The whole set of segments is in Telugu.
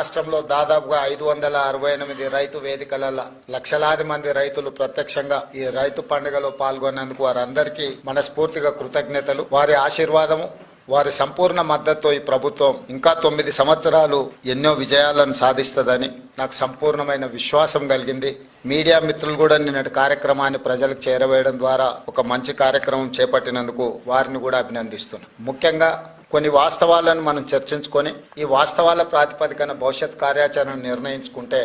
రాష్ట్రంలో దాదాపుగా ఐదు వందల అరవై ఎనిమిది రైతు వేదికల లక్షలాది మంది రైతులు ప్రత్యక్షంగా ఈ రైతు పండుగలో పాల్గొన్నందుకు వారందరికీ మనస్ఫూర్తిగా కృతజ్ఞతలు. వారి ఆశీర్వాదము వారి సంపూర్ణ మద్దతుతో ఈ ప్రభుత్వం ఇంకా తొమ్మిది సంవత్సరాలు ఎన్నో విజయాలను సాధిస్తుందని నాకు సంపూర్ణమైన విశ్వాసం కలిగింది. మీడియా మిత్రులు కూడా నిన్నటి కార్యక్రమాన్ని ప్రజలకు చేరవేయడం ద్వారా ఒక మంచి కార్యక్రమం చేపట్టినందుకు వారిని కూడా అభినందిస్తున్నాను ముఖ్యంగా కొన్ని వాస్తవాలను మనం చర్చించుకొని ఈ వాస్తవాల ప్రాతిపదికన భవిష్యత్ కార్యాచరణ నిర్ణయించుకుంటే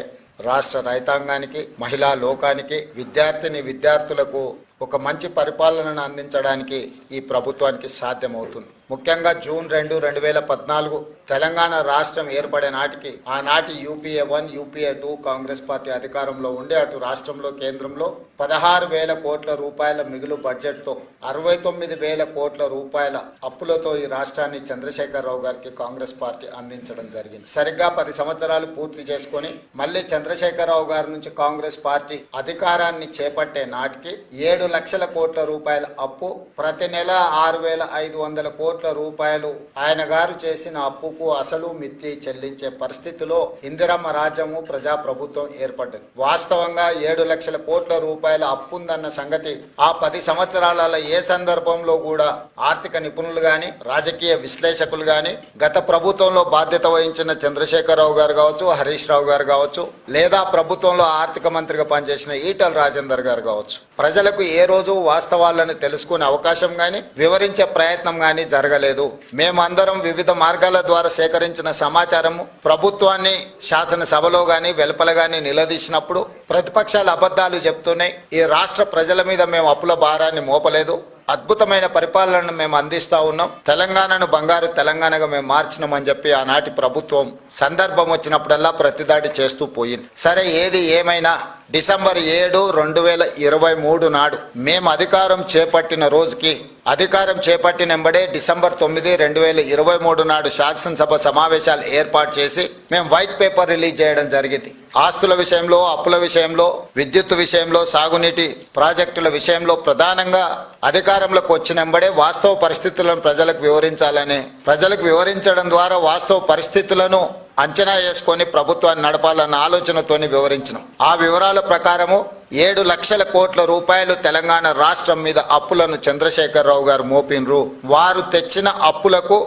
రాష్ట్ర రైతాంగానికి మహిళా లోకానికి విద్యార్థిని విద్యార్థులకు ఒక మంచి పరిపాలనను అందించడానికి ఈ ప్రభుత్వానికి సాధ్యమవుతుంది. ముఖ్యంగా జూన్ రెండు రెండు వేల పద్నాలుగు తెలంగాణ రాష్ట్రం ఏర్పడే నాటికి ఆనాటి UPA one UPA two Congress party అధికారంలో ఉండే అటు రాష్ట్రంలో కేంద్రంలో పదహారు వేల కోట్ల రూపాయల మిగులు బడ్జెట్తో అరవై తొమ్మిది వేల కోట్ల రూపాయల అప్పులతో ఈ రాష్ట్రాన్ని చంద్రశేఖరరావు గారికి కాంగ్రెస్ పార్టీ అందించడం జరిగింది. సరిగ్గా పది సంవత్సరాలు పూర్తి చేసుకొని మళ్ళీ చంద్రశేఖరరావు గారి నుంచి కాంగ్రెస్ పార్టీ అధికారాన్ని చేపట్టే నాటికి ఏడు లక్షల కోట్ల రూపాయల అప్పు. ప్రతి నెల ఆరు వేల ఐదు వందల కోట్ల రూపాయలు ఆయన గారు చేసిన అప్పుకు అసలు మిత్తి చెల్లించే పరిస్థితిలో ఇందిరమ్మ రాజ్యము ప్రజా ప్రభుత్వం ఏర్పడ్డది. వాస్తవంగా ఏడు లక్షల కోట్ల రూపాయల అప్పు ఉందన్న సంగతి ఆ పది సంవత్సరాలలో ఏ సందర్భంలో కూడా ఆర్థిక నిపుణులు గాని రాజకీయ విశ్లేషకులు గాని గత ప్రభుత్వంలో బాధ్యత వహించిన చంద్రశేఖరరావు గారు కావచ్చు హరీష్ రావు గారు కావచ్చు లేదా ప్రభుత్వంలో ఆర్థిక మంత్రిగా పనిచేసిన ఈటల రాజేందర్ గారు కావచ్చు ప్రజలకు ఏ ఏ రోజు వాస్తవాలను తెలుసుకునే అవకాశం గాని వివరించే ప్రయత్నం గాని జరగలేదు. మేమందరం వివిధ మార్గాల ద్వారా సేకరించిన సమాచారము ప్రభుత్వాన్ని శాసనసభలో గాని వెలుపల గాని నిలదీసినప్పుడు ప్రతిపక్షాలు అబద్ధాలు చెప్తున్నాయి. ఈ రాష్ట్ర ప్రజల మీద మేము అప్పుల భారాన్ని మోపలేదు. అద్భుతమైన పరిపాలనను మేము అందిస్తా ఉన్నాం. తెలంగాణను బంగారు తెలంగాణగా మేము మార్చినామని చెప్పి ఆనాటి ప్రభుత్వం సందర్భం వచ్చినప్పుడల్లా ప్రతిదాడి చేస్తూ పోయింది. సరే ఏది ఏమైనా డిసెంబర్ ఏడు రెండు వేల ఇరవై మూడు నాడు మేము అధికారం చేపట్టిన రోజుకి అధికారం చేపట్టిన వెంబడే డిసెంబర్ తొమ్మిది రెండు వేల ఇరవై మూడు నాడు శాసనసభ సమావేశాలు ఏర్పాటు చేసి మేము వైట్ పేపర్ రిలీజ్ చేయడం జరిగింది. ఆస్తుల విషయంలో అప్పుల విషయంలో విద్యుత్ విషయంలో సాగునీటి ప్రాజెక్టుల విషయంలో ప్రధానంగా అధికారంలోకి వచ్చినంబడే వాస్తవ పరిస్థితులను ప్రజలకు వివరించాలని ప్రజలకు వివరించడం ద్వారా వాస్తవ పరిస్థితులను అంచనా వేసుకొని ప్రభుత్వాన్ని నడపాలన్న ఆలోచనతోని వివరించిన. ఆ వివరాల ప్రకారము ఏడు లక్షల కోట్ల రూపాయలు తెలంగాణ రాష్ట్రం మీద అప్పులను చంద్రశేఖరరావు గారు మోపినరు. వారు తెచ్చిన అప్పులకు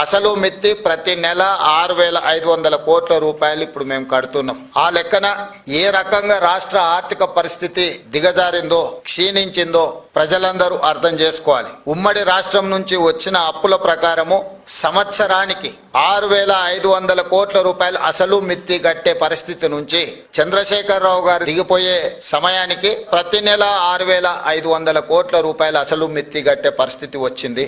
అసలు మిత్తి ప్రతి నెల ఆరు వేల ఐదు వందల కోట్ల రూపాయలు ఇప్పుడు మేము కడుతున్నాం. ఆ లెక్కన ఏ రకంగా రాష్ట్ర ఆర్థిక పరిస్థితి దిగజారిందో క్షీణించిందో ప్రజలందరూ అర్థం చేసుకోవాలి. ఉమ్మడి రాష్ట్రం నుంచి వచ్చిన అప్పుల ప్రకారము సంవత్సరానికి ఆరు వేల ఐదు వందల కోట్ల రూపాయలు అసలు మిత్తి కట్టే పరిస్థితి నుంచి చంద్రశేఖరరావు గారు దిగిపోయే సమయానికి ప్రతి నెల ఆరు వేల ఐదు వందల కోట్ల రూపాయలు అసలు మిత్తి కట్టే పరిస్థితి వచ్చింది.